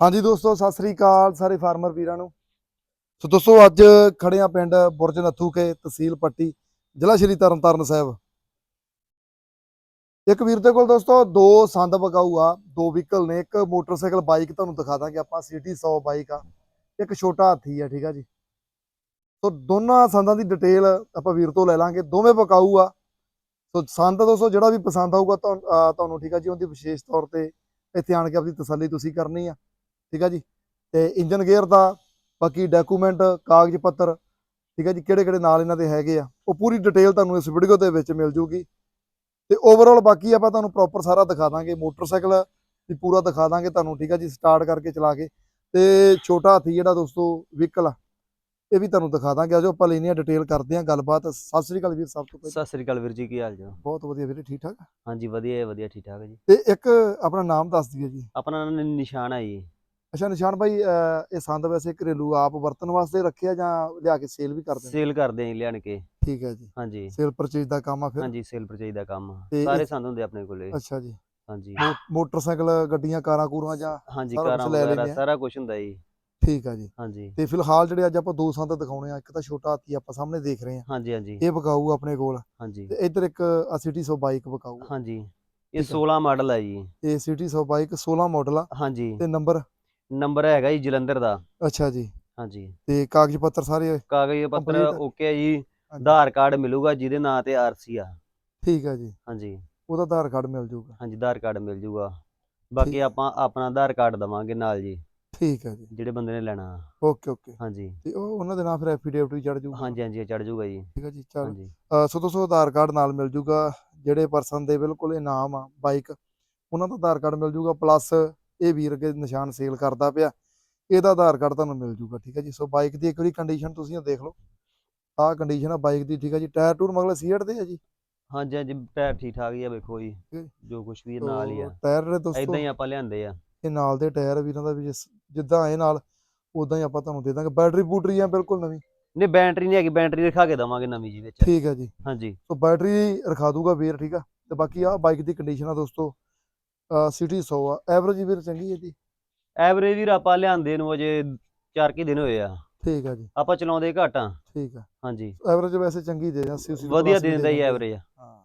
ਹਾਂਜੀ ਦੋਸਤੋ, ਸਤਿ ਸ੍ਰੀ ਅਕਾਲ ਸਾਰੇ ਫਾਰਮਰ ਵੀਰਾਂ ਨੂੰ। ਸੋ ਦੋਸਤੋ, ਅੱਜ ਖੜੇ ਆ ਪਿੰਡ ਬੁਰਜ ਨੱਥੂਕੇ ਤਹਿਸੀਲ ਪੱਟੀ, ਜ਼ਿਲ੍ਹਾ ਸ਼੍ਰੀ ਤਰਨਤਾਰਨ ਸਾਹਿਬ। ਇੱਕ ਵੀਰ ਦੇ ਕੋਲ ਦੋਸਤੋ, ਦੋ ਸੰਦ ਵਗਾਊ ਆ, ਦੋ ਵਹੀਕਲ ਨੇ, ਇੱਕ ਮੋਟਰਸਾਈਕਲ ਬਾਈਕ ਤੁਹਾਨੂੰ ਦਿਖਾ ਦਾਂਗੇ ਆਪਾਂ, ਸਿਟੀ 100 ਬਾਈਕ ਆ, ਇੱਕ ਛੋਟਾ ਹਾਥੀ ਆ, ਠੀਕ ਆ ਜੀ। ਸੋ ਦੋਨਾਂ ਸੰਦਾਂ ਦੀ ਡਿਟੇਲ ਆਪਾਂ ਵੀਰ ਤੋਂ ਲੈ ਲਾਂਗੇ, ਦੋਵੇਂ ਵਕਾਊ ਆ। ਸੋ ਸੰਦ ਦੋਸਤੋ, ਜਿਹੜਾ ਵੀ ਪਸੰਦ ਆਊਗਾ ਤੁਹਾਨੂੰ ਅਹ ਠੀਕ ਆ ਜੀ, ਉਹਦੀ ਵਿਸ਼ੇਸ਼ ਤੌਰ ਤੇ ਇੱਥੇ ਆਣ ਕੇ ਆਪਣੀ ਤਸੱਲੀ ਤੁਸੀਂ ਕਰਨੀ ਆ। ਠੀਕ ਆ ਜੀ? ਤੇ ਇੰਜਨ ਗੇਅਰ ਦਾ ਬਾਕੀ ਡਾਕੂਮੈਂਟ ਕਾਗਜ਼ ਪੱਤਰ ਠੀਕ ਆ ਜੀ? ਕਿਹੜੇ ਕਿਹੜੇ ਨਾਲ ਇਹਨਾਂ ਦੇ ਹੈਗੇ ਆ? ਉਹ ਪੂਰੀ ਡਿਟੇਲ ਤੁਹਾਨੂੰ ਇਸ ਵੀਡੀਓ ਦੇ ਵਿੱਚ ਮਿਲ ਜੂਗੀ। ਤੇ ਓਵਰਆਲ ਬਾਕੀ ਆਪਾਂ ਤੁਹਾਨੂੰ ਪ੍ਰੋਪਰ ਸਾਰਾ ਦਿਖਾ ਦਾਂਗੇ। ਮੋਟਰਸਾਈਕਲ ਵੀ ਪੂਰਾ ਦਿਖਾ ਦਾਂਗੇ ਤੁਹਾਨੂੰ ਠੀਕ ਆ ਜੀ? ਸਟਾਰਟ ਕਰਕੇ ਚਲਾ ਕੇ। ਤੇ ਛੋਟਾ ਹਾਥੀ ਜਿਹੜਾ ਦੋਸਤੋ ਵਹੀਕਲ ਆ ਇਹ ਵੀ ਤੁਹਾਨੂੰ ਦਿਖਾ ਦਾਂਗੇ। ਆਜੋ ਆਪਾਂ ਲੈਣੀ ਆ ਡਿਟੇਲ ਕਰਦੇ ਆ ਗੱਲਬਾਤ। ਸਤਿ ਸ੍ਰੀ ਅਕਾਲ ਵੀਰ ਸਭ ਤੋਂ ਪਹਿਲਾਂ ਸਤਿ ਸ੍ਰੀ ਅਕਾਲ ਵੀਰ ਜੀ ਕੀ ਹਾਲ ਜੀ ਬਹੁਤ ਵਧੀਆ ਵੀਰੇ ਠੀਕ ਠਾਕ? ਹਾਂਜੀ ਵਧੀਆ ਵਧੀਆ ਠੀਕ ਠਾਕ ਜੀ। ਤੇ ਇੱਕ ਆਪਣਾ ਨਾਮ ਦੱਸ ਦਈਏ ਜੀ। ਆਪਣਾ ਨਿਸ਼ਾਨ ਹੈ ਜੀ। ਅੱਛਾ ਨਿਸ਼ਾਨ ਭਾਈ ਅਹ ਇਹ ਸੰਦ ਵੈਸੇ ਘਰੇਲੂ ਆਪ ਵਰਤਣ ਵਾਸਤੇ ਰੱਖਿਆ ਜਾਂ ਲਿਆ ਕੇ ਸੇਲ ਵੀ ਕਰਦੇ ਨੇ? ਸੇਲ ਕਰਦੇ ਆਂ ਲਿਆਣ ਕੇ। ਠੀਕ ਹੈ ਜੀ। ਹਾਂਜੀ। ਸੇਲ ਪਰਚੇਜ ਦਾ ਕੰਮ ਆ ਫਿਰ? ਹਾਂਜੀ ਸੇਲ ਪਰਚੇਜ ਦਾ ਕੰਮ ਤੇ ਸਾਰੇ ਸੰਦ ਹੁੰਦੇ ਆਪਣੇ ਕੋਲੇ। ਅੱਛਾ ਜੀ। ਹਾਂਜੀ। ਮੋ- ਮੋਟਰਸਾਈਕਲ ਗੱਡੀਆਂ ਕਾਰਾਂ ਕੂਰਾਂ ਜਾਂ ਹਾਂਜੀ ਸਾਰਾ ਕੁਛ ਕਾਰਾਂ ਲੈ ਵਗੈਰਾ ਲੈਂਦੇ ਆ। ਸਾਰਾ ਕੁਝ ਹੁੰਦਾ ਜੀ। ਠੀਕ ਆ ਜੀ। ਹਾਂਜੀ। ਤੇ ਫਿਲਹਾਲ ਜਿਹੜੇ ਅੱਜ ਆਪਾਂ ਦੋ ਸੰਦ ਦਿਖਾਉਣੇ ਆ ਇੱਕ ਤਾਂ ਛੋਟਾ ਹਾਥੀ ਆਪਾਂ ਸਾਹਮਣੇ ਦੇਖ ਰਹੇ ਆ। ਹਾਂਜੀ ਹਾਂਜੀ। ਇਹ ਵਿਕਾਊ ਆਪਣੇ ਕੋਲ। ਹਾਂਜੀ। ਤੇ ਇੱਧਰ ਇੱਕ ਸਿਟੀ 100 ਬਾਈਕ ਵਿਕਾਊ। ਹਾਂਜੀ। ਇਹ ਠੀਕ ਆ। 16 ਮਾਡਲ ਹੈ ਜੀ। ਇਹ ਸਿਟੀ 100 ਬਾਈਕ 16 ਮਾਡਲ ਆ। ਹਾਂਜੀ। ਤੇ ਨੰਬਰ? ਨੰਬਰ ਹੈਗਾ ਜੀ ਜਲੰਧਰ ਦਾ। ਅੱਛਾ ਜੀ। ਹਾਂਜੀ। ਤੇ ਕਾਗਜ਼ ਪੱਤਰ ਸਾਰੇ ਕਾਗਜ਼ ਪੱਤਰ Complete। ਓਕੇ ਹੈ ਜੀ। ਹਾਂਜੀ। ਆਧਾਰ ਕਾਰਡ ਮਿਲੂਗਾ ਜਿਹਦੇ ਨਾਂ ਤੇ ਆਰਸੀ ਆ। ਠੀਕ ਆ ਜੀ। ਹਾਂਜੀ। ਉਹਦਾ ਆਧਾਰ ਕਾਰਡ ਮਿਲ ਜਾਊਗਾ। ਹਾਂਜੀ ਆਧਾਰ ਕਾਰਡ ਮਿਲ ਜੂਗਾ ਬਾਕੀ ਠੀਕ। ਆਪਾਂ ਆਪਣਾ ਆਧਾਰ ਕਾਰਡ ਦਵਾਂਗੇ ਨਾਲ ਜੀ। ਠੀਕ ਆ ਜੀ। ਜਿਹੜੇ ਬੰਦੇ ਨੇ ਲੈਣਾ। ਓਕੇ ਓਕੇ ਹਾਂਜੀ। ਤੇ ਉਹ ਉਹਨਾਂ ਦੇ ਨਾਂ ਫਿਰ ਐਫੀਡੇਵਿਟ ਵੀ ਚੜ ਜਾਊਗਾ। ਹਾਂਜੀ ਹਾਂਜੀ ਚੜ ਜੂਗਾ ਜੀ। ਠੀਕ ਆ ਜੀ ਚਲ। ਹਾਂਜੀ। ਅ, ਸੋ ਦੋਸਤੋ ਆਧਾਰ ਕਾਰਡ ਨਾਲ ਮਿਲ ਜੂਗਾ ਜਿਹੜੇ ਪਰਸਨ ਦੇ ਬਿਲਕੁਲ ਇਹ ਨਾਮ ਆ ਬਾਈਕ ਉਹਨਾਂ ਦਾ ਆਧਾਰ ਕਾਰਡ ਮਿਲ ਜੂਗਾ ਪਲੱਸ ਇਹ ਵੀਰ ਅੱਗੇ ਨਿਸ਼ਾਨ ਸੇਲ ਕਰਦਾ ਪਿਆ ਇਹਦਾ ਆਧਾਰ ਕਾਰਡ ਤੁਹਾਨੂੰ ਮਿਲ ਜੂਗਾ ਠੀਕ ਹੈ ਜੀ। ਸੋ ਬਾਈਕ ਦੀ ਇੱਕ ਵਾਰੀ ਕੰਡੀਸ਼ਨ ਤੁਸੀਂ ਦੇਖ ਲਓ। ਆਹ ਕੰਡੀਸ਼ਨ ਆ ਬਾਈਕ ਦੀ ਠੀਕ ਹੈ ਜੀ। ਟਾਇਰ ਟੂਰ ਮਗਲੇ ਸੀਟ ਦੇ ਆ ਜੀ? ਹਾਂਜੀ ਹਾਂਜੀ ਟਾਇਰ ਠੀਕ ਠਾਕ ਹੀ ਆ ਵੇਖੋ ਜੀ। ਜੋ। ਕੁਝ ਵੀ ਨਾਲ ਹੀ ਆ। ਟਾਇਰ ਦੋਸਤੋ ਇਦਾਂ ਹੀ ਆਪਾਂ ਲਿਆਂਦੇ ਆ। ਇਹ ਨਾਲ ਦੇ ਟਾਇਰ ਵੀਰਾਂ ਦਾ ਵੀ ਜਿੱਦਾਂ ਇਹ ਨਾਲ ਉਦਾਂ ਹੀ ਆਪਾਂ ਤੁਹਾਨੂੰ ਦੇ ਦਾਂਗੇ। ਬੈਟਰੀ ਬੂਟਰੀ ਆ ਬਿਲਕੁਲ ਨਵੀਂ। ਨਹੀਂ ਬੈਟਰੀ ਨਹੀਂ ਹੈਗੀ ਬੈਟਰੀ ਦਿਖਾ ਕੇ ਦਵਾਂਗੇ ਨਵੀਂ ਜੀ ਵਿੱਚ। ਠੀਕ ਹੈ ਜੀ। ਹਾਂਜੀ। ਸੋ ਬੈਟਰੀ ਰਖਾ ਦੂਗਾ ਵੀਰ ਠੀਕ ਆ। ਤੇ ਬਾਕੀ ਆ ਬਾਈਕ ਦੀ ਕੰਡੀਸ਼ਨ ਆ ਦੋਸਤੋ। ਸਿਟੀ 100 ਆ। ਐਵਰੇਜ ਵੀਰ ਚੰਗੀ ਹੈ ਜੀ? ਐਵਰੇਜ ਵੀਰ ਆਪਾਂ ਲਿਆਂਦੇ ਨੂੰ ਅਜੇ 4 ਕੀ ਦਿਨ ਹੋਏ ਆ। ਠੀਕ ਆ ਜੀ। ਆਪਾਂ ਚਲਾਉਂਦੇ ਘੱਟ ਆ। ਠੀਕ ਆ। ਹਾਂਜੀ। ਐਵਰੇਜ ਵੈਸੇ ਚੰਗੀ ਦੇ ਜਾਂ 80 80 ਵਧੀਆ ਦੇ ਦਿੰਦਾ ਜੀ ਐਵਰੇਜ ਹਾਂ।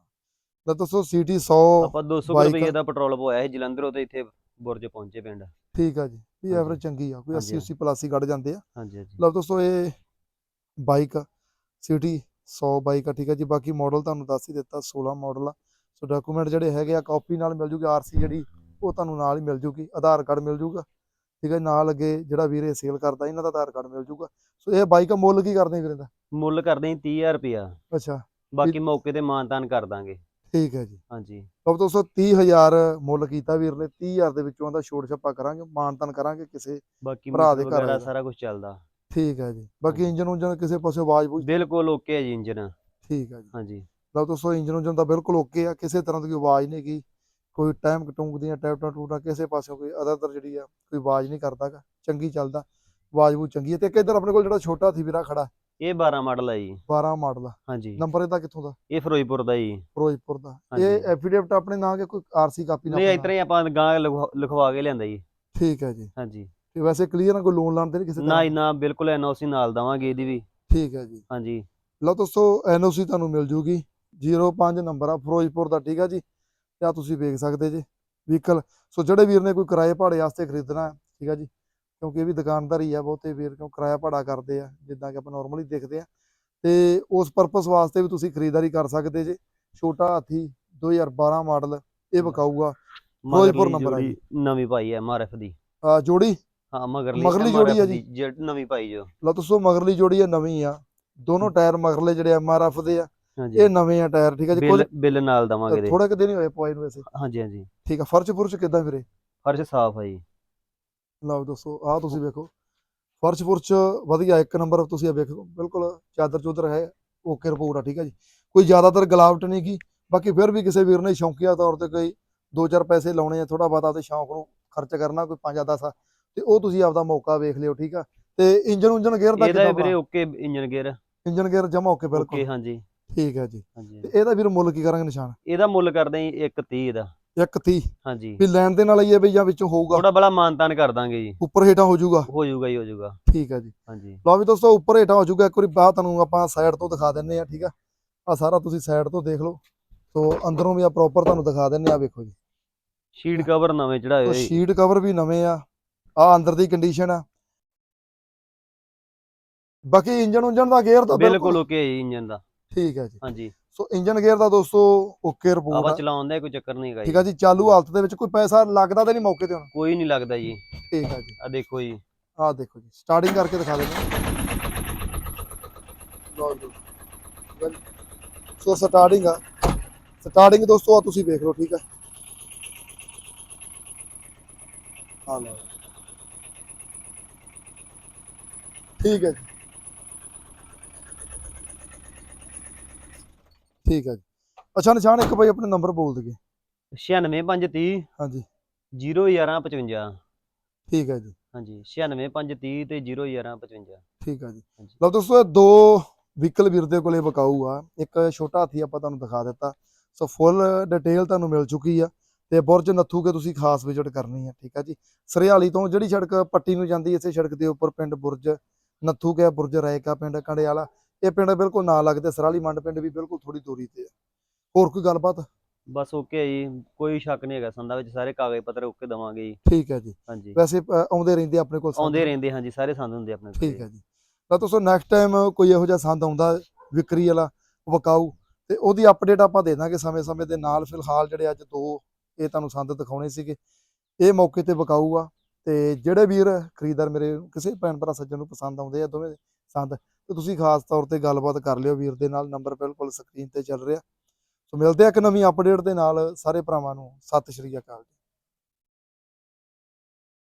ਤਾਂ ਦੋਸਤੋ ਸਿਟੀ 100 ਆਪਾਂ 200 ਬਾਈਕ- ਰੁਪਏ ਦਾ ਪੈਟਰੋਲ ਪਵਾਇਆ ਸੀ ਜਲੰਧਰੋਂ ਤੇ ਇੱਥੇ ਬੁਰਜ ਪਹੁੰਚੇ ਪਿੰਡ। ਠੀਕ ਆ ਜੀ। ਹਾਂਜੀ। ਐਵਰੇਜ ਚੰਗੀ ਆ ਕੋਈ 80 ਹਾਂਜੀ, 80 ਪਲੱਸ ਹੀ ਕੱਢ ਜਾਂਦੇ ਆ। ਹਾਂਜੀ ਹਾਂਜੀ। ਲਓ ਦੋਸਤੋ ਇਹ ਬਾਈਕ ਸਿਟੀ 100 ਬਾਈਕ ਆ ਠੀਕ ਆ ਜੀ। ਬਾਕੀ ਮਾਡਲ ਤੁਹਾਨੂੰ ਦੱਸ ਹੀ ਦਿੱਤਾ 16 ਮਾਡਲ ਆ। ਸੋ ਡਾਕੂਮੈਂਟ ਜਿਹੜੇ ਹੈਗੇ ਆ ਕਾਪੀ ਨਾਲ ਮਿਲ ਜੂਗੀ ਆਰਸੀ ਜਿਹੜੀ ਉਹ ਤੁਹਾਨੂੰ ਨਾਲ ਹੀ ਮਿਲ ਜੂਗੀ ਆਧਾਰ ਕਾਰਡ ਮਿਲ ਜੂਗਾ ਠੀਕ ਹੈ ਨਾਲ ਅੱਗੇ ਜਿਹੜਾ ਵੀਰੇ ਸੇਲ ਕਰਦਾ ਇਹਨਾਂ ਦਾ ਆਧਾਰ ਕਾਰਡ ਮਿਲ ਜੂਗਾ। ਸੋ ਇਹ ਬਾਈਕ ਦਾ ਮੁੱਲ ਕੀ ਕਰਦੇ ਵੀਰੇ ਦਾ? ਮੁੱਲ ਕਰਦੇ ਜੀ 30000 ਰੁਪਿਆ ਅੱਛਾ। ਬਾਕੀ ਮੌਕੇ ਤੇ ਮਾਨਤਾਨ ਕਰ ਦਾਂਗੇ। ਠੀਕ ਹੈ ਜੀ। ਹਾਂਜੀ। ਲਓ ਦੋਸਤੋ 30000 ਮੁੱਲ ਕੀਤਾ ਵੀਰ ਨੇ 30000 ਦੇ ਵਿੱਚੋਂ ਦਾ ਛੋਟ ਛੱਪਾ ਕਰਾਂਗੇ ਮਾਨਤਨ ਕਰਾਂਗੇ ਕਿਸੇ ਬਾਕੀ ਭਰਾ ਦੇ ਘਰ। ਸਾਰਾ ਕੁਝ ਚੱਲਦਾ। ਠੀਕ ਹੈ ਜੀ। ਬਾਕੀ। ਇੰਜਨ ਉਂਜਨ ਕਿਸੇ ਪਾਸੇ ਆਵਾਜ਼ ਬੂਝ ਬਿਲਕੁਲ ਓਕੇ ਹੈ ਜੀ ਇੰਜਨ ਠੀਕ ਹੈ ਜੀ। ਹਾਂਜੀ। ਲਓ ਦੋਸਤੋ ਇੰਜਨ ਉਂਜਨ ਦਾ ਬਿਲਕੁਲ ਓਕੇ ਆ ਕਿਸੇ ਤਰ੍ਹਾਂ ਦੀ ਆਵਾਜ਼ ਨਹੀਂ ਗਈ ਕੋਈ ਟਾਈਮ ਕਟੂੰਗ ਦੀਆਂ ਟੈਪਟਾਂ ਟੂਟਾਂ ਕਿਸੇ ਪਾਸਿਓਂ ਕੋਈ ਅਦਰ ਜਿਹੜੀ ਆ ਕੋਈ ਆਵਾਜ਼ ਨਹੀਂ ਕਰਦਾਗਾ ਚੰਗੀ ਚੱਲਦਾ ਆਵਾਜ਼ ਬੂ ਚੰਗੀ ਹੈ ਤੇ ਇੱਕ ਇੱਧਰ ਆਪਣੇ ਕੋਲ ਜਿਹੜਾ ਛੋਟਾ ਸੀ ਵੀਰਾ ਖੜਾ। ਇਹ 12 ਮਾਡਲ ਹੈ ਜੀ। 12 ਮਾਡਲ ਆ। ਹਾਂਜੀ। ਨੰਬਰ ਇਹਦਾ ਕਿੱਥੋਂ ਦਾ? ਇਹ ਫਿਰੋਜ਼ਪੁਰ ਦਾ ਜੀ। ਫਿਰੋਜ਼ਪੁਰ ਦਾ। ਇਹ ਐਫੀਡੇਵਿਟ ਆਪਣੇ ਨਾਂ ਕਿ ਕੋਈ ਆਰਸੀ ਕਾਪੀ ਨਾਲ ਨਹੀਂ ਇਤਰਾ ਹੀ ਆਪਾਂ ਗਾਂ ਲਿਖਵਾ- ਕੇ ਲਿਆਂਦਾ ਜੀ? ਠੀਕ ਹੈ ਜੀ। ਹਾਂਜੀ। ਤੇ ਵੈਸੇ ਕਲੀਅਰ ਨਾ ਕੋਈ ਲੋਨ ਲਾਣ ਤੇ ਨਹੀਂ ਕਿਸੇ ਨਾ ਤਰ੍ਹਾਂ ਜੀ, ਨਾ ਬਿਲਕੁਲ ਐਨਓਸੀ ਨਾਲ ਦਵਾਂਗੇ ਇਹਦੀ ਵੀ। ਠੀਕ ਹੈ ਜੀ। ਹਾਂਜੀ। ਲਓ ਦੋਸਤੋ ਐਨਓਸੀ ਤੁਹਾਨੂੰ ਮਿਲ ਜੂਗੀ। 05 ਨੰਬਰ ਆ ਫਿਰੋਜ਼ਪੁਰ ਦਾ ਠੀਕ ਆ ਜੀ? ਤੇ ਆ ਤੁਸੀਂ ਵੇਖ ਸਕਦੇ ਜੀ ਵਹੀਕਲ। ਸੋ ਜਿਹੜੇ ਵੀਰ ਨੇ ਕੋਈ ਕਿਰਾਏ ਭਾੜੇ ਵਾਸਤੇ ਖਰੀਦਣਾ ਠੀਕ ਆ ਜੀ? ਕਿਉਂਕਿ ਇਹ ਵੀ ਦੁਕਾਨਦਾਰੀ ਆ ਬਹੁਤੇ ਵੀਰ ਕਿਉਂ ਕਿਰਾਇਆ ਭਾੜਾ ਕਰਦੇ ਆ ਜਿੱਦਾਂ ਕਿ ਆਪਾਂ ਨਾਰਮਲੀ ਦੇਖਦੇ ਆ। ਤੇ ਉਸ ਪਰਪਸ ਵਾਸਤੇ ਵੀ ਤੁਸੀਂ ਖਰੀਦਦਾਰੀ ਕਰ ਸਕਦੇ ਜੇ। ਛੋਟਾ ਹਾਥੀ 2012 ਮਾਡਲ ਇਹ ਵਿਕਾਊਗਾ। ਫਿਰੋਜ਼ਪੁਰ number ਆ ਨਵੀਂ ਪਾਈ ਹੈ ਐਮਆਰਐਫ ਦੀ। ਆ ਜੋੜੀ? ਹਾਂ ਮਗਰਲੀ ਮਗਰਲੀ ਜੋੜੀ ਆ ਜੀ। ਨਵੀਂ ਪਾਈ ਜੋ। ਲਓ ਦੋਸਤੋ ਮਗਰਲੀ ਜੋੜੀ ਆ ਨਵੀਂ ਆ। ਦੋਨੋਂ ਟਾਇਰ ਮਗਰਲੇ ਜਿਹੜੇ ਐਮਆਰਐਫ ਦੇ ਆ। ਇਹ ਨਵੇਂ ਆ ਟਾਇਰ ਠੀਕ ਆ ਜੀ? ਕੁਝ ਬਿੱਲ ਨਾਲ ਦਵਾਂਗੇ ਇਹਦੇ। ਥੋੜੇ ਕਿ ਦਿਨ ਹੀ ਹੋਏ ਪਵਾਈ ਨੂੰ ਵੈਸੇ। ਹਾਂਜੀ ਹਾਂਜੀ। ਠੀਕ ਆ ਫਰਸ਼ ਫੁਰਸ਼ ਕਿਦਾਂ ਵੀਰੇ? ਫਰਸ਼ ਸਾਫ਼ ਹੈ ਜੀ। ਲਓ ਦੋਸਤੋ ਆਹ ਤੁਸੀਂ ਵੇਖੋ। ਫਰਸ਼ ਫੁਰਸ਼ ਵਧੀਆ ਇੱਕ ਨੰਬਰ ਤੁਸੀਂ ਇਹ ਵੇਖੋ ਬਿਲਕੁਲ ਚਾਦਰ ਚੂਦਰ ਹੈ ਓਕੇ ਰਿਪੋਰਟ ਆ ਠੀਕ ਹੈ ਜੀ। ਕੋਈ ਜ਼ਿਆਦਾਤਰ ਗਲਾਵਟ ਨਹੀਂ ਕੀ ਬਾਕੀ ਫਿਰ ਵੀ ਕਿਸੇ ਵੀਰ ਨੇ ਸ਼ੌਂਕੀਆ ਤੌਰ ਤੇ ਕੋਈ 2-4 ਪੈਸੇ ਲਾਉਣੇ ਆ ਥੋੜਾ ਬਹੁਤਾ ਤੇ ਸ਼ੌਂਕ ਨੂੰ ਖਰਚ ਕਰਨਾ ਕੋਈ 5-10 ਤੇ ਉਹ ਤੁਸੀਂ ਆਪਦਾ ਮੌਕਾ ਵੇਖ ਲਿਓ ਠੀਕ ਆ। ਤੇ ਇੰਜਨ ਉਂਜਨ ਗੇਅਰ ਦਾ ਇਹਦਾ ਕਿਦਾਂ ਵੀਰੇ okay engine gear engine gear ਜਮਾ ਓਕੇ ਬਿਲਕੁਲ। ਓਕੇ ਹਾਂਜੀ। ਠੀਕ ਹੈ ਜੀ। ਹਾਂਜੀ ਤੇ ਇਹਦਾ ਵੀਰ ਮੁੱਲ ਕੀ ਕਰਾਂਗੇ ਨਿਸ਼ਾਨ? ਇਹਦਾ ਮੁੱਲ ਕਰਦੇ ਜੀ 130 ਦਾ। ਇੱਕ ਤੀਹ? ਹਾਂਜੀ। ਵੀ ਲੈਣ ਦੇ ਨਾਲ ਹੀ ਹੈ ਵੀ ਜਾਂ ਵਿੱਚੋਂ ਹੋਊਗਾ? ਥੋੜਾ ਬੜਾ ਮਾਨਤਾਨ ਕਰ ਦਾਂਗੇ ਜੀ। ਉੱਪਰ ਹੇਠਾਂ ਹੋ ਜਾਊਗਾ? ਹੋ ਜਾਊਗਾ ਹੀ ਹੋ ਜਾਊਗਾ। ਠੀਕ ਹੈ ਜੀ। ਹਾਂਜੀ। ਲਓ ਵੀ ਦੋਸਤੋ ਉੱਪਰ ਹੇਠਾਂ ਹੋ ਜਾਊਗਾ। ਇੱਕ ਵਾਰੀ ਬਾਅਦ ਤੁਹਾਨੂੰ ਆਪਾਂ ਸਾਈਡ ਤੋਂ ਦਿਖਾ ਦਿੰਨੇ ਆ ਠੀਕ ਆ? ਆ ਸਾਰਾ ਤੁਸੀਂ ਸਾਈਡ ਤੋਂ ਦੇਖ ਲਓ। ਸੋ ਅੰਦਰੋਂ ਵੀ ਆ ਪ੍ਰੋਪਰ ਤੁਹਾਨੂੰ ਦਿਖਾ ਦਿੰਨੇ ਆ ਵੇਖੋ ਜੀ। ਸ਼ੀਟ ਕਵਰ ਨਵੇਂ ਚੜਾਏ ਹੋਏ ਸ਼ੀਟ ਕਵਰ ਵੀ ਨਵੇਂ ਆ। ਆ ਅੰਦਰ ਦੀ ਕੰਡੀਸ਼ਨ ਆ। ਬਾਕੀ ਇੰਜਨ ਉਂਜਨ ਦਾ ਗੇਅਰ ਤਾਂ ਬਿਲਕੁਲ ਓਕੇ ਹੈ ਜੀ ਇੰਜਨ ਦਾ। ਠੀਕ ਹੈ ਜੀ। ਹਾਂਜੀ। ਸੋ ਇੰਜਨ ਗੇਅਰ ਦਾ ਦੋਸਤੋ ਓਕੇ ਰਿਪੋਰਟ ਆਵਾ ਆ। ਚਲਾਉਣ ਦਾ ਕੋਈ ਚੱਕਰ ਨਹੀਂ ਹੈਗਾ ਠੀਕ ਆ ਜੀ ਚਾਲੂ ਹਾਲਤ ਦੇ ਵਿੱਚ ਕੋਈ ਪੈਸਾ ਲੱਗਦਾ ਤੇ ਨਹੀਂ ਮੌਕੇ ਤੇ ਹੁਣ? ਕੋਈ ਨਹੀਂ ਲੱਗਦਾ ਜੀ। ਠੀਕ ਆ ਜੀ। ਆ ਦੇਖੋ ਜੀ। ਆਹ ਦੇਖੋ ਜੀ ਸਟਾਰਟਿੰਗ ਕਰਕੇ ਦਿਖਾ ਦਿੰਦੇ ਆ। ਸੋ ਸਟਾਰਟਿੰਗ ਆ। ਸਟਾਰਟਿੰਗ ਦੋਸਤੋ ਆ ਤੁਸੀਂ ਵੇਖ ਲਓ ਠੀਕ ਆ। ਆ ਲਓ। ਠੀਕ ਹੈ ਜੀ। ਠੀਕ ਹੈ ਜੀ। ਅੱਛਾ ਨਿਸ਼ਾਨ ਇੱਕ ਭਾਈ ਆਪਣੇ ਨੰਬਰ ਬੋਲ ਦਈਏ। 96530 ਹਾਂਜੀ। 01155 ਠੀਕ ਹੈ ਜੀ। ਹਾਂਜੀ 96530 ਤੇ 01155 ਠੀਕ ਆ ਜੀ। ਲਓ ਦੋਸਤੋ ਇਹ ਦੋ ਵਹੀਕਲ ਵੀਰ ਦੇ ਕੋਲੇ ਵਿਕਾਊ ਆ। ਇੱਕ ਛੋਟਾ ਹਾਥੀ ਆਪਾਂ ਤੁਹਾਨੂੰ ਦਿਖਾ ਦਿੱਤਾ। ਸੋ ਫੁੱਲ ਡਿਟੇਲ ਤੁਹਾਨੂੰ ਮਿਲ ਚੁੱਕੀ ਆ। ਤੇ ਬੁਰਜ ਨੱਥੂ ਕੇ ਤੁਸੀਂ ਖਾਸ ਵਿਜ਼ਿਟ ਕਰਨੀ ਆ ਠੀਕ ਆ ਜੀ। ਸਰਿਆਲੀ ਤੋਂ ਜਿਹੜੀ ਸੜਕ ਪੱਟੀ ਨੂੰ ਜਾਂਦੀ ਇਸੇ ਸੜਕ ਦੇ ਉੱਪਰ ਪਿੰਡ ਬੁਰਜ ਨੱਥੂ ਕੇ ਬੁਰਜ ਰਾਇਕਾ ਪਿੰਡ ਕੰਡੇ ਵਾਲਾ ਇਹ ਪਿੰਡ ਬਿਲਕੁਲ ਨਾਲ ਲੱਗਦੇ ਸਰਾਲੀ ਮੰਡ ਪਿੰਡ ਵੀ ਬਿਲਕੁਲ ਥੋੜੀ ਦੂਰੀ ਤੇ ਆ। ਹੋਰ ਕੋਈ ਗੱਲਬਾਤ? ਬਸ ਓਕੇ ਜੀ ਕੋਈ ਸ਼ੱਕ ਨਹੀਂ ਹੈਗਾ ਸੰਦਾ ਵਿੱਚ ਸਾਰੇ ਕਾਗਜ਼ ਪੱਤਰ ਓਕੇ ਦਵਾਂਗੇ ਜੀ। ਠੀਕ ਹੈ ਜੀ। ਹਾਂਜੀ। ਵੈਸੇ ਅ, ਆਉਂਦੇ ਰਹਿੰਦੇ ਆਪਣੇ ਕੋਲ ਸੰਦ। ਆਉਂਦੇ ਰਹਿੰਦੇ ਹਾਂਜੀ ਸਾਰੇ ਸੰਦ ਹੁੰਦੇ ਆਪਣੇ ਕੋਲ ਠੀਕ ਹੈ ਜੀ। ਤਾਂ ਦੋਸਤੋ ਨੈਕਸਟ ਟਾਈਮ ਕੋਈ ਇਹੋ ਜਿਹਾ ਸੰਦ ਆਉਂਦਾ ਵਿਕਰੀ ਵਾਲਾ ਵਿਕਾਊ ਤੇ ਉਹਦੀ ਅਪਡੇਟ ਆਪਾਂ ਦੇ ਦਾਂਗੇ ਸਮੇਂ-ਸਮੇਂ ਦੇ ਨਾਲ। ਫਿਲਹਾਲ ਜਿਹੜੇ ਅੱਜ ਦੋ ਇਹ ਤੁਹਾਨੂੰ ਸੰਦ ਦਿਖਾਉਣੇ ਸੀਗੇ ਇਹ ਮੌਕੇ ਤੇ ਵਿਕਾਊ ਆ। ਤੇ ਜਿਹੜੇ ਵੀਰ ਖਰੀਦਦਾਰ ਮੇਰੇ ਕਿਸੇ ਭੈਣ ਭਰਾ ਸੱਜਣ ਨੂੰ ਪਸੰਦ ਆਉਂਦੇ ਆ ਦੋਵੇਂ ਸੰਦ ਤੇ ਤੁਸੀਂ ਖਾਸ ਤੌਰ ਤੇ ਗੱਲਬਾਤ ਕਰ ਲਿਓ ਵੀਰ ਦੇ ਨਾਲ ਨੰਬਰ ਬਿਲਕੁਲ ਸਕਰੀਨ ਤੇ ਚੱਲ ਰਿਹਾ। ਸੋ ਮਿਲਦੇ ਆ ਇੱਕ ਨਵੀਂ ਅਪਡੇਟ ਦੇ ਨਾਲ, ਸਾਰੇ ਭਰਾਵਾਂ ਨੂੰ, ਸਤਿ ਸ਼੍ਰੀ ਅਕਾਲ